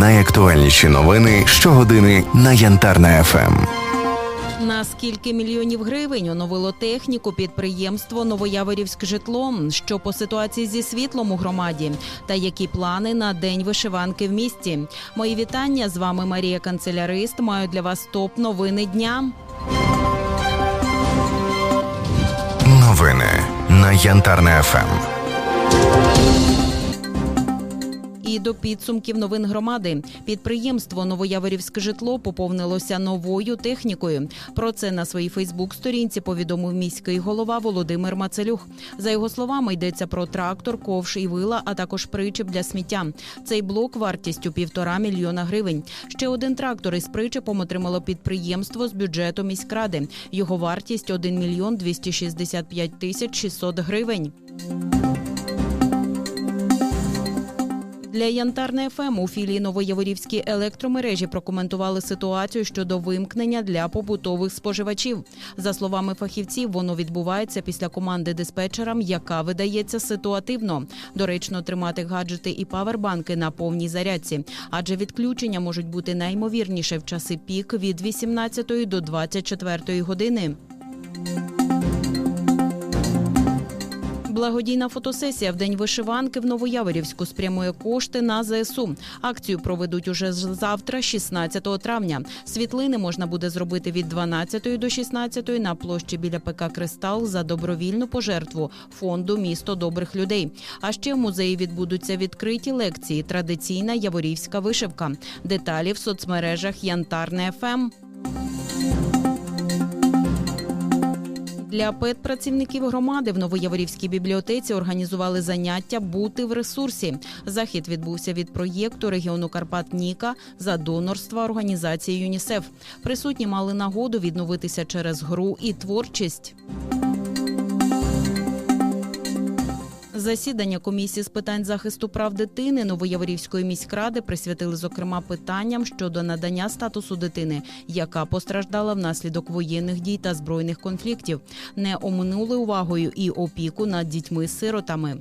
найактуальніші новини щогодини на Янтарна ФМ. На скільки мільйонів гривень оновило техніку підприємство Новояворівськ житло? Що по ситуації зі світлом у громаді? Та які плани на день вишиванки в місті? Мої вітання з вами Марія Канцелярист. Маю для вас топ новини дня. Новини на Янтарна ФМ. І до підсумків новин громади підприємство Новояворівське житло поповнилося новою технікою. Про це на своїй Фейсбук-сторінці повідомив міський голова Володимир Мацелюх. За його словами, йдеться про трактор, ковш і вила, а також причеп для сміття. Цей блок вартістю півтора мільйона гривень. Ще один трактор із причепом отримало підприємство з бюджету міськради. Його вартість 1 мільйон 265 тисяч 600 гривень. Для Янтарне ФМ у філії Новояворівські електромережі прокоментували ситуацію щодо вимкнення для побутових споживачів. За словами фахівців, воно відбувається після команди диспетчерам, яка видається ситуативно. Доречно тримати гаджети і павербанки на повній зарядці, адже відключення можуть бути наймовірніше в часи пік від 18 до 24 години. Благодійна фотосесія в день вишиванки в Новояворівську спрямує кошти на ЗСУ. Акцію проведуть уже завтра, 16 травня. Світлини можна буде зробити від 12 до 16 на площі біля ПК Кристал за добровільну пожертву фонду Місто добрих людей. А ще в музеї відбудуться відкриті лекції. Традиційна яворівська вишивка. Деталі в соцмережах Янтарне ФМ. Для педпрацівників громади в Новояворівській бібліотеці організували заняття бути в ресурсі. Захід відбувся від проєкту регіону Карпат Ніка за донорства організації ЮНІСЕФ. Присутні мали нагоду відновитися через гру і творчість. Засідання комісії з питань захисту прав дитини Новояворівської міськради присвятили зокрема питанням щодо надання статусу дитини, яка постраждала внаслідок воєнних дій та збройних конфліктів. Не оминули увагою і опіку над дітьми-сиротами.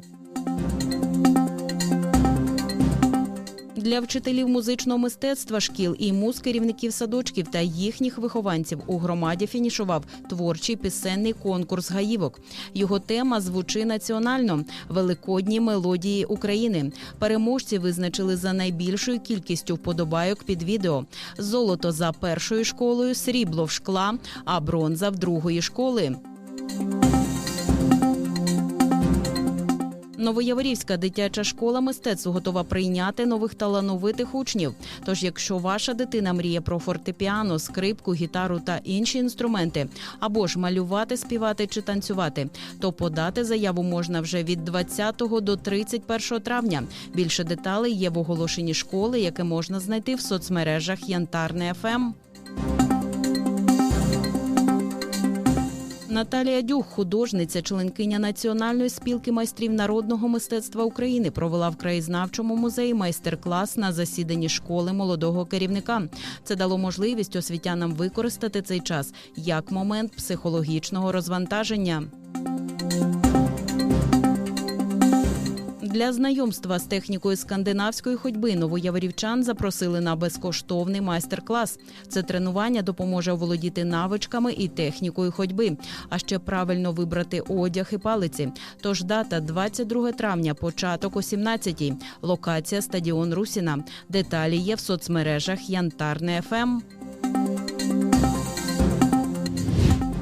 Для вчителів музичного мистецтва шкіл і муз керівників садочків та їхніх вихованців у громаді фінішував творчий пісенний конкурс гаївок. Його тема звучи національно великодні мелодії України. Переможці визначили за найбільшою кількістю вподобайок під відео: золото за першою школою, срібло в шкла, а бронза в другої школи. Новояворівська дитяча школа мистецтв готова прийняти нових талановитих учнів. Тож, якщо ваша дитина мріє про фортепіано, скрипку, гітару та інші інструменти, або ж малювати, співати чи танцювати, то подати заяву можна вже від 20 до 31 травня. Більше деталей є в оголошенні школи, яке можна знайти в соцмережах Янтарне Ем». ФМ. Наталія Дюх, художниця, членкиня Національної спілки майстрів народного мистецтва України, провела в краєзнавчому музеї майстер-клас на засіданні школи молодого керівника. Це дало можливість освітянам використати цей час як момент психологічного розвантаження. Для знайомства з технікою скандинавської ходьби новояворівчан запросили на безкоштовний майстер-клас. Це тренування допоможе оволодіти навичками і технікою ходьби, а ще правильно вибрати одяг і палиці. Тож дата 22 травня, початок о 17-й. Локація стадіон Русіна. Деталі є в соцмережах Янтарне Ем». ФМ.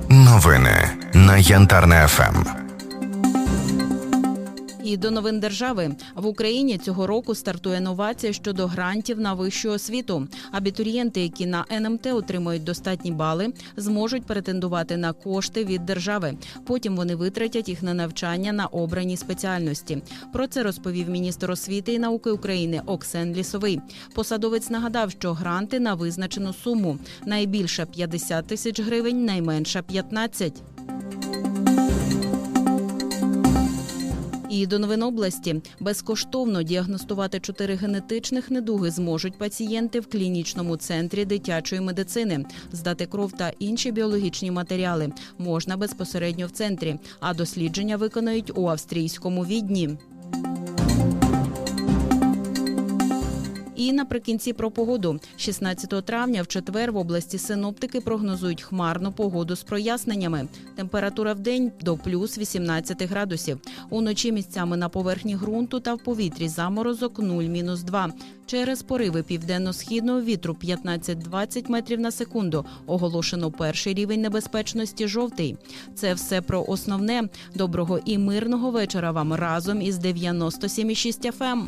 Новини на Янтарна ФМ. І до новин держави в Україні цього року стартує новація щодо грантів на вищу освіту. Абітурієнти, які на НМТ отримують достатні бали, зможуть претендувати на кошти від держави. Потім вони витратять їх на навчання на обраній спеціальності. Про це розповів міністр освіти і науки України Оксен Лісовий. Посадовець нагадав, що гранти на визначену суму найбільша 50 тисяч гривень, найменша 15. І до новин області безкоштовно діагностувати чотири генетичних недуги зможуть пацієнти в клінічному центрі дитячої медицини. Здати кров та інші біологічні матеріали можна безпосередньо в центрі, а дослідження виконають у австрійському відні. І наприкінці про погоду. 16 травня в четвер в області синоптики прогнозують хмарну погоду з проясненнями. Температура в день до плюс 18 градусів. Уночі місцями на поверхні ґрунту та в повітрі заморозок 0-2. Через пориви південно-східного вітру 15-20 метрів на секунду оголошено перший рівень небезпечності жовтий. Це все про основне. Доброго і мирного вечора вам разом із 97,6 FM.